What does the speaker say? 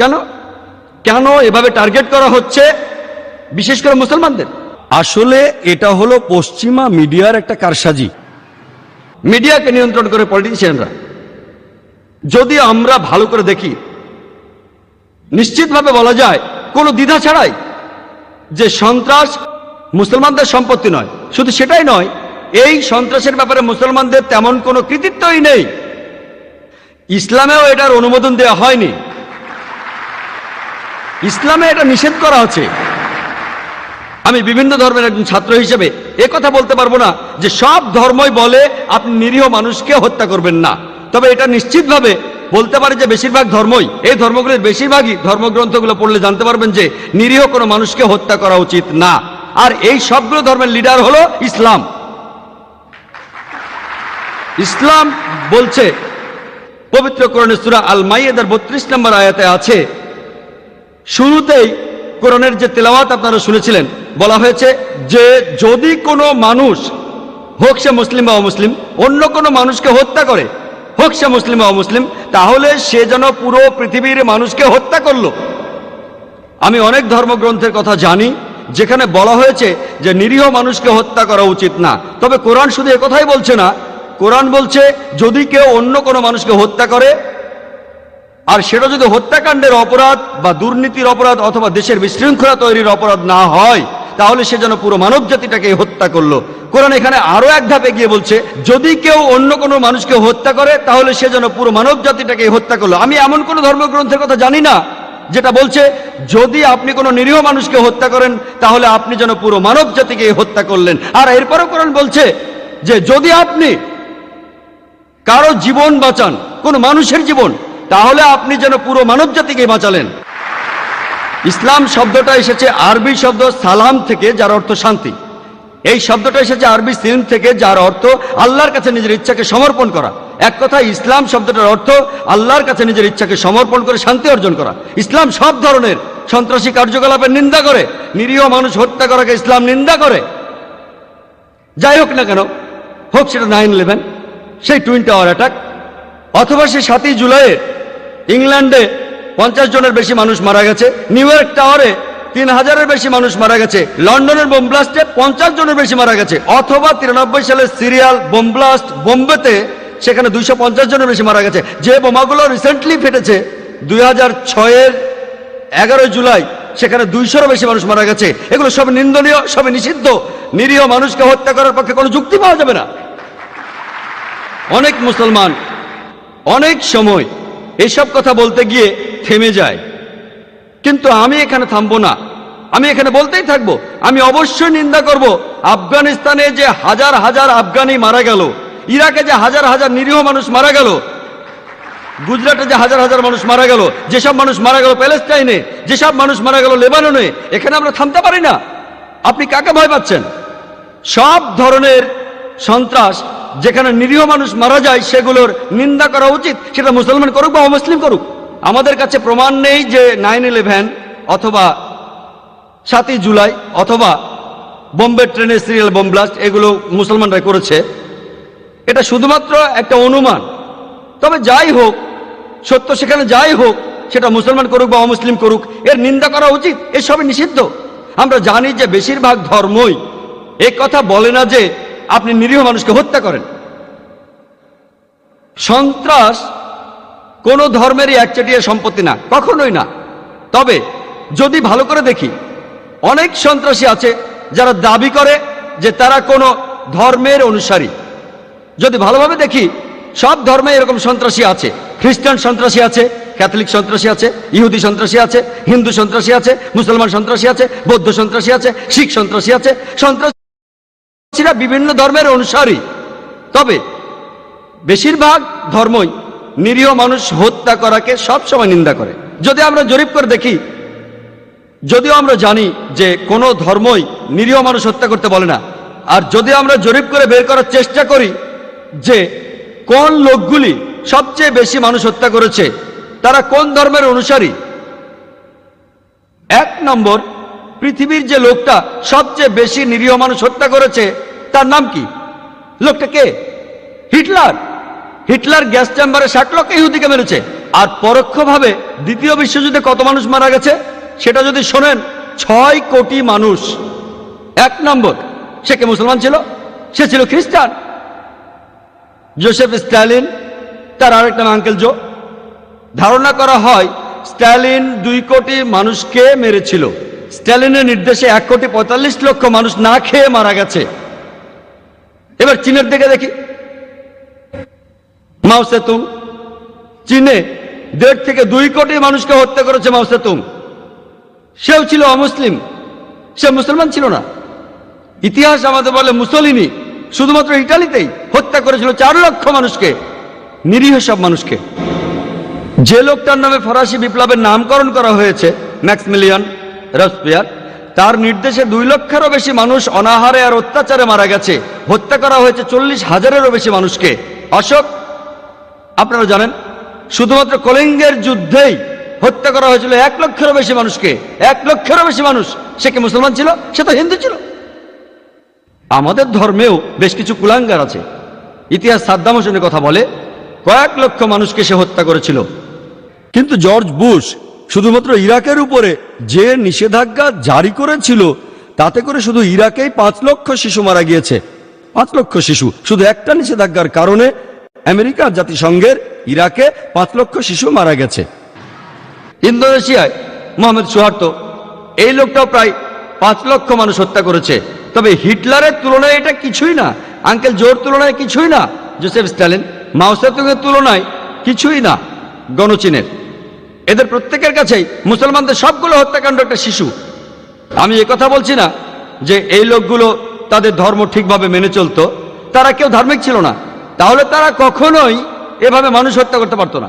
কেন? কেন এভাবে টার্গেট করা হচ্ছে বিশেষ করে মুসলমানদের? আসলে এটা হলো পশ্চিমা মিডিয়ার একটা কারসাজি। মিডিয়াকে নিয়ন্ত্রণ করে পলিটিশিয়ানরা যদি আমরা ভালো করে দেখি নিশ্চিতভাবে বলা যায় কোনো দ্বিধা ছাড়াই যে সন্ত্রাস মুসলমানদের সম্পত্তি নয়। শুধু সেটাই নয় এই সন্ত্রাসের ব্যাপারে মুসলমানদের তেমন কোনো কৃতিত্বই নেই। ইসলামেও এটার অনুমোদন দেওয়া হয়নি। ইসলামে এটা নিষেধ করা আছে আমি বিভিন্ন ধর্মের একজন ছাত্র হিসেবে এ কথা বলতে পারব না যে সব ধর্মই বলে আপনি নিরীহ মানুষকে হত্যা করবেন না। তবে এটা নিশ্চিতভাবে বলতে পারে যে বেশিরভাগ ধর্মই, এই ধর্মগুলির বেশিরভাগই ধর্মগ্রন্থগুলো পড়লে জানতে পারবেন যে নিরীহ কোনো মানুষকে হত্যা করা উচিত না। আর এই সবগুলো ধর্মের লিডার হলো ইসলাম। ইসলাম বলছে পবিত্র কোরআনে সূরা আল মাইয়েদার বত্রিশ নম্বর আয়াতে আছে শুরুতেই কোরআনের যে তেলাওয়াত আপনারা শুনেছিলেন, বলা হয়েছে যে যদি কোনো মানুষ, হোক সে মুসলিম বা অমুসলিম, অন্য কোনো মানুষকে হত্যা করে, হোক সে মুসলিম বা অমুসলিম, তাহলে সে যেন পুরো পৃথিবীর মানুষকে হত্যা করল। আমি অনেক ধর্মগ্রন্থের কথা জানি, যেখানে বলা হয়েছে যে নিরীহ মানুষকে হত্যা করা উচিত না। তবে কোরআন শুধু একথাই বলছে না, কোরআন বলছে, যদি কেউ অন্য কোনো মানুষকে হত্যা করে আর সেটা যদি হত্যাকাণ্ডের অপরাধ বা দুর্নীতির অপরাধ অথবা দেশের বিশৃঙ্খলা তৈরির অপরাধ না হয়, তাহলে সে যেন পুরো মানব জাতিটাকে হত্যা করল। কোরআন এখানে আরও এক ধাপ এগিয়ে বলছে, যদি কেউ অন্য কোনো মানুষকে হত্যা করে, তাহলে সে যেন পুরো মানব জাতিটাকে হত্যা করল। আমি এমন কোনো ধর্মগ্রন্থের কথা জানি না, যেটা বলছে, যদি আপনি কোনো নিরীহ মানুষকে হত্যা করেন, তাহলে আপনি যেন পুরো মানব জাতিকে হত্যা করলেন। আর এরপরও কোরআন বলছে যে, যদি আপনি কারও জীবন বাঁচান, কোন মানুষের জীবন তাহলে আপনি যেন পুরো মানব জাতিকে বাঁচালেন। ইসলাম শব্দটা এসেছে আরবি শব্দ সালাম থেকে, যার অর্থ শান্তি। এই শব্দটা এসেছে আরবি সিলম থেকে, যার অর্থ আল্লাহর কাছে নিজের ইচ্ছাকে সমর্পণ করা। এক কথা, ইসলাম শব্দটার অর্থ আল্লাহর কাছে নিজের ইচ্ছাকে সমর্পণ করে শান্তি অর্জন করা। ইসলাম সব ধরনের সন্ত্রাসী কার্যকলাপের নিন্দা করে, নিরীহ মানুষ হত্যা করাকে ইসলাম নিন্দা করে। যাই হোক না কেন, হোক সেটা নাইন ইলেভেন সেই টুইন টাওয়ার অ্যাটাক অথবা সেই সাতই জুলাইয়ে ইংল্যান্ডে পঞ্চাশ জনের বেশি মানুষ মারা গেছে, নিউ ইয়র্ক টাওয়ারে তিন হাজারের বেশি মানুষ মারা গেছে, লন্ডনের বোম ব্লাস্টে পঞ্চাশ জনের বেশি মারা গেছে, অথবা তিরানব্বই সালে সিরিয়াল বোম ব্লাস্ট বোম্বেতে সেখানে দুইশো পঞ্চাশ জনের বেশি মারা গেছে। যে বোমাগুলো রিসেন্টলি ফেটেছে, দুই হাজার ছয়ের এগারো জুলাই, সেখানে দুইশোরও বেশি মানুষ মারা গেছে। এগুলো সব নিন্দনীয়, সব নিষিদ্ধ, নিরীহ মানুষকে হত্যা করার পক্ষে কোনো যুক্তি পাওয়া যাবে না। অনেক মুসলমান, অনেক সময় এসব কথা বলতে গিয়ে থেমে যায়। কিন্তু আমি এখানে থামবো না। আমি এখানে বলতেই থাকব, আমি অবশ্যই নিন্দা করব, আফগানিস্তানে যে হাজার হাজার আফগানি মারা গেল, ইরাকে যে হাজার হাজার নিরীহ মানুষ মারা গেল, গুজরাটে যে হাজার হাজার মানুষ মারা গেল, যেসব মানুষ মারা গেল প্যালেস্টাইনে যেসব মানুষ মারা গেল লেবাননে, এখানে আমরা থামতে পারি না। আপনি কাকে ভয় পাচ্ছেন? সব ধরনের সন্ত্রাস যেখানে নিরীহ মানুষ মারা যায়, সেগুলোর নিন্দা করা উচিত। সেটা মুসলমান করুক বা অমুসলিম করুক। আমাদের কাছে প্রমাণ নেই যে নাইন ইলেভেন অথবা সাতই জুলাই অথবা বোম্বে ট্রেনের সিরিয়াল বোম ব্লাস্ট এগুলো মুসলমানরা করেছে। এটা শুধুমাত্র একটা অনুমান। তবে যাই হোক, সত্য সেখানে যাই হোক, সেটা মুসলমান করুক বা অমুসলিম করুক, এর নিন্দা করা উচিত। এসবই নিষিদ্ধ। আমরা জানি যে বেশিরভাগ ধর্মই এই কথা বলে না যে আপনি নিরীহ মানুষকে হত্যা করেন। সন্ত্রাস কোনো ধর্মেরই একচেটিয়া সম্পত্তি না, কখনোই না। তবে যদি ভালো করে দেখি, অনেক সন্ত্রাসী আছে যারা দাবি করে যে তারা কোনো ধর্মের অনুসারী। যদি ভালোভাবে দেখি, সব ধর্মে এরকম সন্ত্রাসী আছে। খ্রিস্টান সন্ত্রাসী আছে, ক্যাথলিক সন্ত্রাসী আছে, ইহুদি সন্ত্রাসী আছে, হিন্দু সন্ত্রাসী আছে, মুসলমান সন্ত্রাসী আছে, বৌদ্ধ সন্ত্রাসী আছে, শিখ সন্ত্রাসী আছে। সন্ত্রাসীরা বিভিন্ন ধর্মের অনুসারী। তবে বেশিরভাগ ধর্মই নিরীহ মানুষ হত্যা করাকে সবসময় নিন্দা করে। যদি আমরা জরিপ করে দেখি, যদিও আমরা জানি যে কোনো ধর্মই নিরীহ মানুষ হত্যা করতে বলে না, আর যদি আমরা জরিপ করে বের করার চেষ্টা করি যে কোন লোকগুলি সবচেয়ে বেশি মানুষ হত্যা করেছে, তারা কোন ধর্মের অনুসারী? এক নম্বর, পৃথিবীর যে লোকটা সবচেয়ে বেশি নিরীহ মানুষ হত্যা করেছে তার নাম কি? লোকটা কে? হিটলার। হিটলার গ্যাস চেম্বারে ষাট লক্ষ ইহুদিকে মেরেছে। আর পরোক্ষভাবে দ্বিতীয় বিশ্বযুদ্ধে কত মানুষ মারা গেছে? সেটা যদি শোনেন, ছয় কোটি মানুষ। এক নম্বর, সে কে মুসলমান ছিল? সে ছিল খ্রিস্টান। জোসেফ স্ট্যালিন, তার আরেক নাম আঙ্কেল জো। ধারণা করা হয়, স্ট্যালিন দুই কোটি মানুষকে মেরেছিল। স্ট্যালিনের নির্দেশে এক কোটি পঁয়তাল্লিশ লক্ষ মানুষ না খেয়ে মারা গেছে। এবার চীনের দিকে দেখি। মাও সেতুং। চীনে দেড় থেকে দুই কোটি মানুষকে হত্যা করেছে মাও সেতুং। সেও ছিল অমুসলিম। সে মুসলমান ছিল না। ইতিহাস আমাদের বলে মুসলিনি শুধুমাত্র ইটালিতেই হত্যা করেছিল চার লক্ষ মানুষকে, নিরীহ সব মানুষকে। যে লোকটার নামে ফরাসি বিপ্লবের নামকরণ করা হয়েছে, ম্যাক্সমিলিয়ান রসপিয়ার তার নির্দেশে দুই লক্ষেরও বেশি মানুষ অনাহারে আর অত্যাচারে মারা গেছে। হত্যা করা হয়েছে চল্লিশ হাজারেরও বেশি মানুষকে। অশোক, আপনারা জানেন, শুধুমাত্র কলিঙ্গের যুদ্ধেই হত্যা করা হয়েছিল এক লক্ষেরও বেশি মানুষকে। এক লক্ষেরও বেশি মানুষ, সে কি মুসলমান ছিল? সে তো হিন্দু ছিল। আমাদের ধর্মেও বেশ কিছু কুলাঙ্গার আছে। ইতিহাস সাদ্দাম হোসেনের কথা বলে, কয়েক লক্ষ মানুষকে সে হত্যা করেছিল। কিন্তু জর্জ বুশ শুধুমাত্র ইরাকের উপরে যে নিষেধাজ্ঞা জারি করেছিল, তাতে করে শুধু ইরাকেই পাঁচ লক্ষ শিশু মারা গিয়েছে। পাঁচ লক্ষ শিশু। শুধু একটা নিষেধাজ্ঞার কারণে আমেরিকার জাতিসংঘের ইরাকে পাঁচ লক্ষ শিশু মারা গেছে। ইন্দোনেশিয়ায় মোহাম্মদ সুহার্তো এই লোকটাও প্রায় পাঁচ লক্ষ মানুষ হত্যা করেছে। তবে হিটলারের তুলনায় এটা কিছুই না। আঙ্কেল জোর তুলনায় কিছুই না। জোসেফ স্ট্যালিন মাওসেতুংয়ের তুলনায় কিছুই না গণচীনের। এদের প্রত্যেকের কাছেই মুসলমানদের সবগুলো হত্যাকাণ্ড একটা শিশু। আমি কথা বলছি না যে এই লোকগুলো তাদের ধর্ম ঠিকভাবে মেনে চলতো। তারা কেউ ধার্মিক ছিল না। তাহলে তারা কখনোই এভাবে মানুষ হত্যা করতে পারতো না।